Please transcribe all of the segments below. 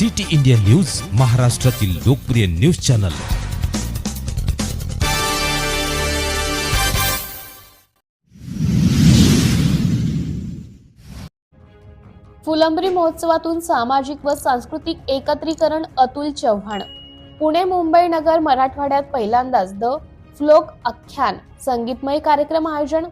City India news महाराष्ट्रातील लोकप्रिय news channel. Phulambri महोत्सवातून सामाजिक व सांस्कृतिक एकत्रीकरण अतुल चव्हाण. पुणे मुंबई नगर मराठवाड्यात पहिल्यांदाच द फ्लोक आख्यान संगीतमय कार्यक्रम आयोजन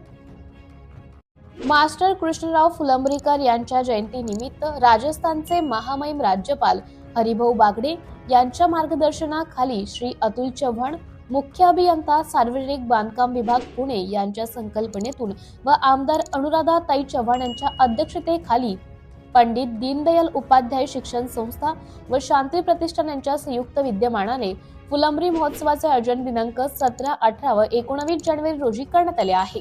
मास्टर कृष्णराव फुलंब्रीकर यांच्या जयंतीनिमित्त राजस्थानचे महामहिम राज्यपाल हरिभाऊ बागडे यांच्या मार्गदर्शनाखाली श्री अतुल चव्हाण मुख्य अभियंता सार्वजनिक बांधकाम विभाग पुणे यांच्या संकल्पनेतून व आमदार अनुराधा ताई चव्हाण यांच्या अध्यक्षतेखाली पंडित दीनदयाल उपाध्याय शिक्षण संस्था व शांती प्रतिष्ठान यांच्या संयुक्त विद्यमानाने फुलंब्री महोत्सवाचे आयोजन दिनांक सतरा अठरा व एकोणावीस जानेवारी रोजी करण्यात आले आहे.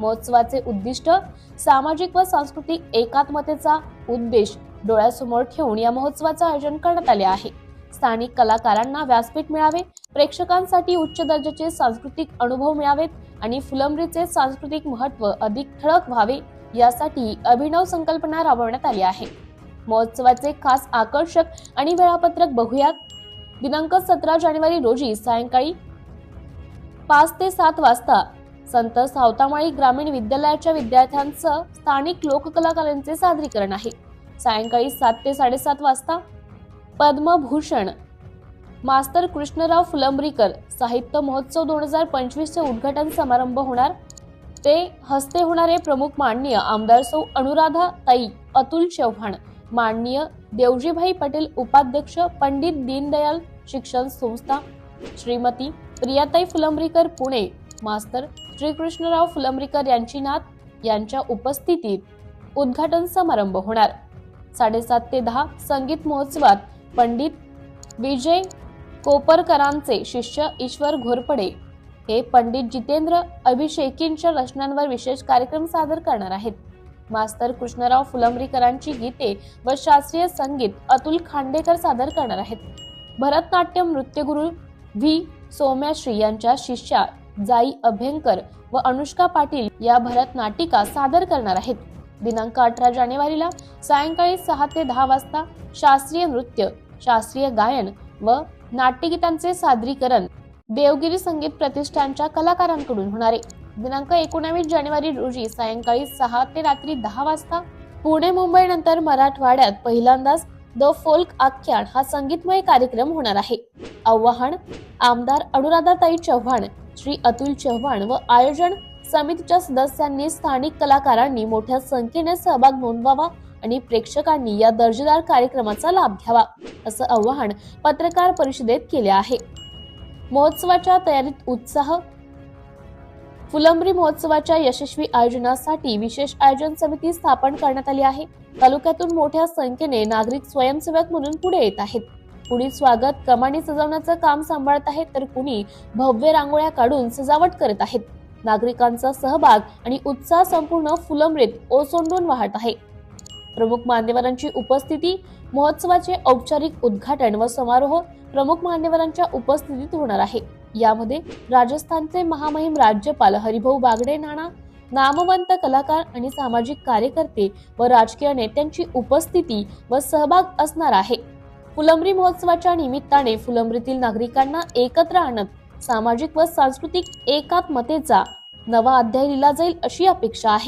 महोत्सवाचे उद्दिष्ट सामाजिक व सांस्कृतिक एकात्मतेचा उद्देश डोळ्यासमोर ठेवून या महोत्सवाचे आयोजन करण्यात आले आहे. स्थानिक कलाकारांना व्यासपीठ मिळावे प्रेक्षकांसाठी उच्च दर्जाचे सांस्कृतिक अनुभव मिळावेत आणि फुलंब्रीचे सांस्कृतिक महत्त्व अधिक ठळक व्हावे यासाठी अभिनव संकल्पना राबवण्यात आली आहे. महोत्सवाचे खास आकर्षक आणि वेळापत्रक बघूयात. दिनांक सतरा जानेवारी रोजी सायंकाळी पाच ते सात वाजता संत सावतामाळी ग्रामीण विद्यालयाच्या विद्यार्थ्यांचं स्थानिक लोककलाकारांचे सादरीकरण आहे. सायंकाळी सात ते साडेसात वाजता पद्मभूषण मास्तर कृष्णराव फुलंब्रीकर साहित्य महोत्सव दोन हजार पंचवीसचे उद्घाटन समारंभ होणार. ते हस्ते होणारे प्रमुख माननीय आमदार सौ अनुराधा ताई अतुल चव्हाण माननीय देवजीभाई पटेल उपाध्यक्ष पंडित दीनदयाल शिक्षण संस्था श्रीमती प्रियाताई फुलंब्रीकर पुणे मास्तर श्रीकृष्णराव फुलंब्रीकर यांची नात यांच्या उपस्थितीत उद्घाटन समारंभ होणार. साडेसात ते दहा संगीत महोत्सवात पंडित विजय कोपरकरांचे शिष्य ईश्वर घोरपडे हे पंडित जितेंद्र अभिषेकींच्या रचनांवर विशेष कार्यक्रम सादर करणार आहेत. मास्तर कृष्णराव फुलंब्रीकरांची गीते व शास्त्रीय संगीत अतुल खांडेकर सादर करणार आहेत. भरतनाट्यम नृत्यगुरू व्ही. सोम्याश्री यांच्या शिष्या जाई अभ्यंकर व अनुष्का पाटील या भरतनाटिका सादर करणार आहेत. दिनांक अठरा जानेवारीला सायंकाळी सहा ते दहा वाजता शास्त्रीय नृत्य शास्त्रीय गायन व नाट्यगीतांचे सादरीकरण देवगिरी संगीत प्रतिष्ठानच्या कलाकारांकडून होणार. आहे दिनांक एकोणावीस जानेवारी रोजी सायंकाळी सहा ते रात्री दहा वाजता पुणे मुंबई नंतर मराठवाड्यात पहिल्यांदाच द फोल्क आख्यान हा संगीतमय कार्यक्रम होणार आहे. आव्हान आमदार अनुराधाताई चव्हाण श्री अतुल चव्हाण व आयोजन समितीच्या सदस्यांनी स्थानिक कलाकारांनी मोठ्या संख्येने सहभाग नोंदवावा आणि प्रेक्षकांनी या दर्जेदार कार्यक्रमाचा लाभ घ्यावा असं आवाहन पत्रकार परिषदेत केले आहे. महोत्सवाच्या तयारीत उत्साह फुलंब्री महोत्सवाच्या यशस्वी आयोजनासाठी विशेष आयोजन समिती स्थापन करण्यात आली आहे. तालुक्यातून मोठ्या संख्येने नागरिक स्वयंसेवक म्हणून पुढे येत आहेत. कुणी स्वागत कमानी सजवण्याचं काम सांभाळत आहेत तर कुणी भव्य रांगोळ्या काढून सजावट करत आहेत. नागरिकांचा सहभाग आणि उत्साह संपूर्ण फुलंब्रेत ओसंडून वाहत आहे. प्रमुख मान्यवरांची उपस्थिती महोत्सवाचे औपचारिक उद्घाटन व समारोह प्रमुख मान्यवरांच्या उपस्थितीत होणार आहे. यामध्ये राजस्थानचे महामहिम राज्यपाल हरिभाऊ बागडे नाना नामवंत कलाकार आणि सामाजिक कार्यकर्ते व राजकीय नेत्यांची उपस्थिती व सहभाग असणार आहे. फुलंब्री महोत्सवाच्या निमित्ताने फुलंब्रीतील नागरिकांना एकत्र आणत सामाजिक व सांस्कृतिक एकात्मतेचा नवा अध्याय लिहिला जाईल अशी अपेक्षा आहे.